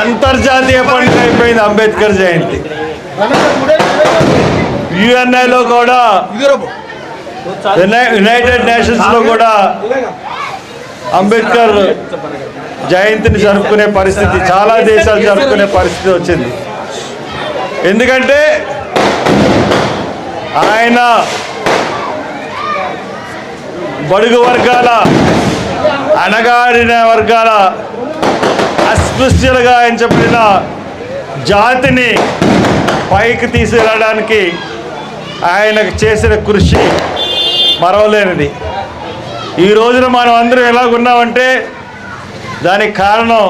అంతర్జాతీయ పండుగ అయిపోయింది అంబేద్కర్ జయంతి. యుఎన్ఐలో కూడా యునైటెడ్ నేషన్స్లో కూడా అంబేద్కర్ జయంతిని జరుపుకునే పరిస్థితి చాలా దేశాలు జరుపుకునే పరిస్థితి వచ్చింది. ఎందుకంటే ఆయన బడుగు వర్గాల అణగారిన వర్గాల అస్పృశ్యులుగా ఆయన చెప్పిన జాతిని పైకి తీసుకురావడానికి ఆయనకు చేసిన కృషి మరవలేనిది. ఈ రోజున మనం అందరం ఎలాగున్నామంటే దానికి కారణం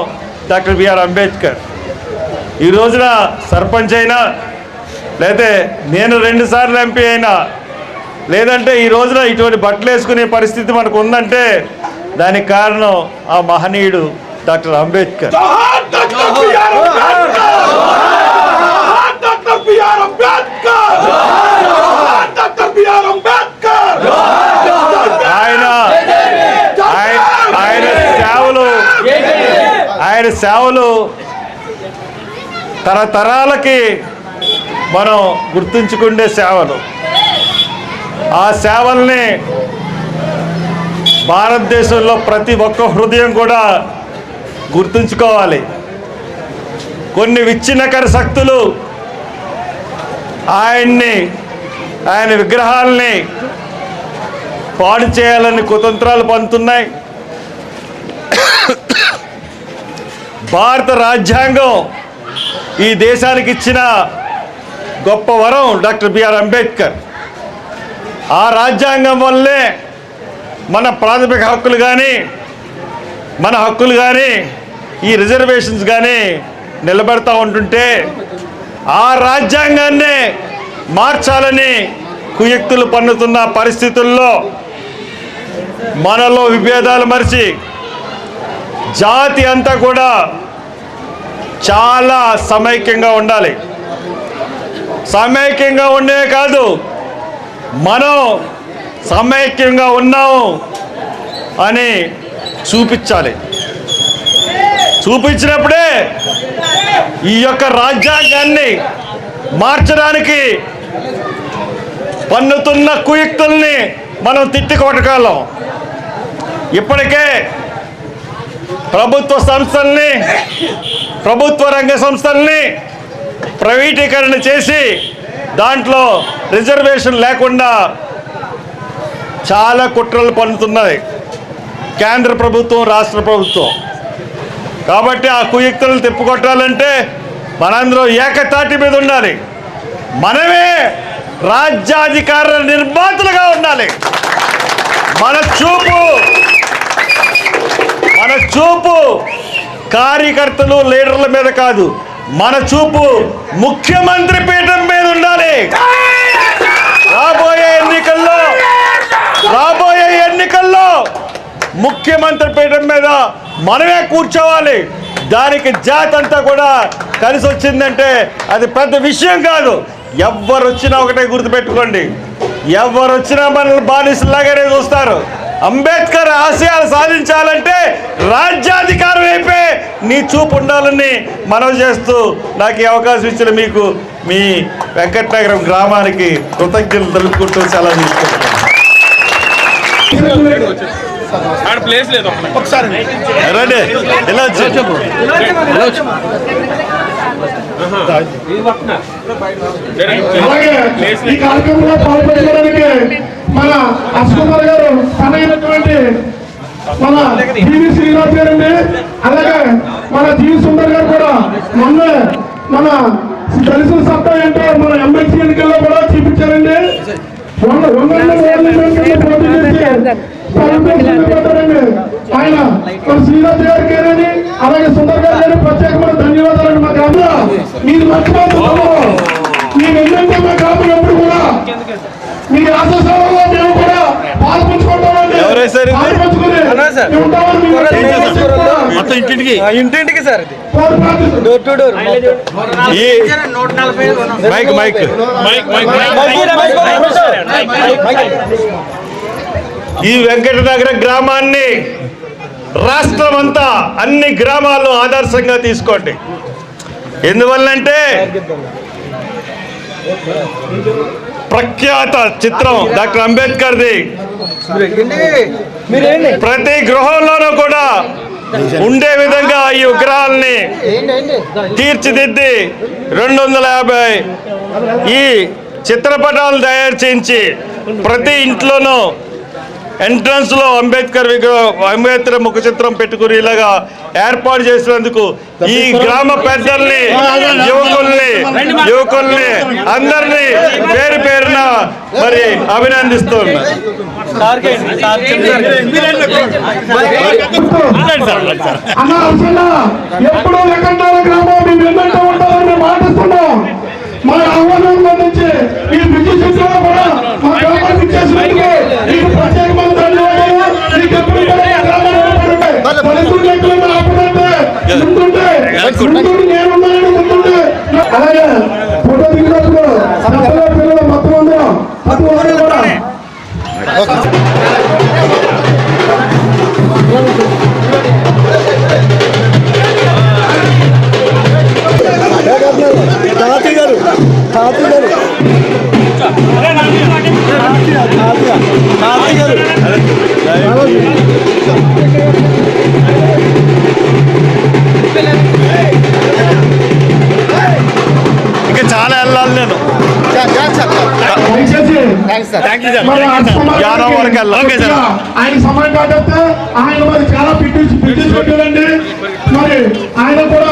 డాక్టర్ బిఆర్ అంబేద్కర్. ఈ రోజున సర్పంచ్ అయినా లేతే నేను రెండుసార్లు ఎంపీ అయినా లేదంటే ఈ రోజున ఇటువంటి బట్టలు వేసుకునే పరిస్థితి మనకు ఉందంటే దానికి కారణం ఆ మహనీయుడు డాక్టర్ అంబేద్కర్. ఆయన ఆయన ఆయన సేవలు ఆయన సేవలు తరతరాలకి మనం గుర్తుంచుకునే సేవలు. ఆ సేవల్ని భారతదేశంలో ప్రతి ఒక్క హృదయం కూడా గుర్తుంచుకోవాలి. కొన్ని విచ్ఛిన్నకర శక్తులు ఆయన్ని ఆయన విగ్రహాలని పాడు చేయాలని కుతంత్రాలు పంతున్నాయి భారత రాజ్యాంగం ఈ దేశానికి ఇచ్చిన గొప్ప వరం డాక్టర్ బిఆర్ అంబేద్కర్. ఆ రాజ్యాంగం వల్లే మన ప్రాథమిక హక్కులు కానీ మన హక్కులు కానీ ఈ రిజర్వేషన్స్ కానీ నిలబెడతా ఉంటుంటే ఆ రాజ్యాంగాన్నే మార్చాలని కుయక్తులు పన్నుతున్న పరిస్థితుల్లో మనలో విభేదాలు మరిచి జాతి అంతా కూడా చాలా సమైక్యంగా ఉండాలి. సమైక్యంగా ఉండే కాదు మనం సమైక్యంగా ఉన్నాము అని చూపించాలి. చూపించినప్పుడే ఈ యొక్క రాజ్యాంగాన్ని మార్చడానికి పన్నుతున్న కుయుక్తుల్ని మనం తిట్టి కొట్టగలం ఇప్పటికే ప్రభుత్వ సంస్థల్ని ప్రభుత్వ రంగ సంస్థల్ని ప్రైవేటీకరణ చేసి దాంట్లో రిజర్వేషన్ లేకుండా చాలా కుట్రలు పండుతున్నాయి కేంద్ర ప్రభుత్వం రాష్ట్ర ప్రభుత్వం. కాబట్టి ఆ కుయుక్తులను తిప్పుకొట్టాలంటే మనందరం ఏకతాటి మీద ఉండాలి. మనమే రాజ్యాధికార నిర్మాతలుగా ఉండాలి. మన చూపు మన చూపు కార్యకర్తలు లీడర్ల మీద కాదు. మన చూపు ముఖ్యమంత్రి పీఠం మీద ఉండాలి రాబోయే ఎన్నికల్లో రాబోయే ఎన్నికల్లో ముఖ్యమంత్రి పీఠం మీద మనమే కూర్చోవాలి. దానికి జాతి అంతా కూడా కలిసి వచ్చిందంటే అది పెద్ద విషయం కాదు. ఎవ్వరు వచ్చినా ఒకటే గుర్తుపెట్టుకోండి. ఎవరు వచ్చినా మనల్ని బానిసలాగానే చూస్తారు. అంబేద్కర్ ఆశయాలు సాధించాలంటే రాజ్యాధికారం వైపే నీ చూపు ఉండాలని మనవి చేస్తూ నాకు ఈ అవకాశం ఇచ్చిన మీకు మీ వెంకటనగరం గ్రామానికి కృతజ్ఞతలు తెలుపుకుంటూ సెలవు తీసుకుంటున్నాను. ఆడ ప్లేస్ లేదు ఒకసారి రండి. ఎలా ఈ కార్యక్రమంలో పాల్గొనడానికి మన అశ్వకుమార్ గారు తనైనటువంటి మన జీవి శ్రీనివాస్ గారండి. అలాగే మన జీవి సుందర్ గారు కూడా మొన్న మన దళితుల సత్తా ఏంటో మన ఎమ్మెల్సీ ఎన్నికల్లో కూడా చూపించారండి. వంద పోటీ చేసి. ఆయన మన శ్రీనివాస్ గారికి గారని అలాగే సుందర్ గారు గారి ప్రత్యేకమైన ధన్యవాదాలు మా గ్రామంలో. మీరు మర్చిపోతున్నాము. మీరు ఏంటంటే మా గ్రామం ఎప్పుడు కూడా మీ ఆశీస్సులలో మేము కూడా ఇంటింటికి? ఇంటింటికి సార్. డోర్ టు డోర్ ఈ మైక్. మైక్. ఈ వెంకటనగర గ్రామాన్ని రాష్ట్రం అంతా అన్ని గ్రామాల్లో ఆదర్శంగా తీసుకోండి. ఎందువల్లంటే ప్రఖ్యాత చిత్రం డాక్టర్ అంబేద్కర్ది. ప్రతి గృహంలోనూ కూడా ఉండే విధంగా ఈ విగ్రహాల్ని తీర్చిదిద్ది రెండు వందల యాభై ఈ చిత్రపటాలు తయారు చేయించి ప్రతి ఇంట్లోనూ ఎంట్రన్స్లో అంబేద్కర్ విగ్రహం అంబేద్కర్ ముఖ చిత్రం పెట్టుకుని ఇలాగా ఏర్పాటు చేసినందుకు ఈ గ్రామ పెద్దల్ని యువకుల్ని యువకుల్ని అందరినీ పేరు పేరున మరి అభినందిస్తున్నా మన ఆహ్వానం నుంచి ఈ బ్రిటిష్ కూడా మా గ్రామానికి అలాగే ఫోటో దిగినప్పుడు పిల్లలు మొత్తం అందరం ప్రతి ఒక్కరు కూడా సార్. ఆయన సమయం కాకపోతే ఆయన మరి చాలా పిట్టించి పిట్టించి పెట్టారండి. మరి ఆయన కూడా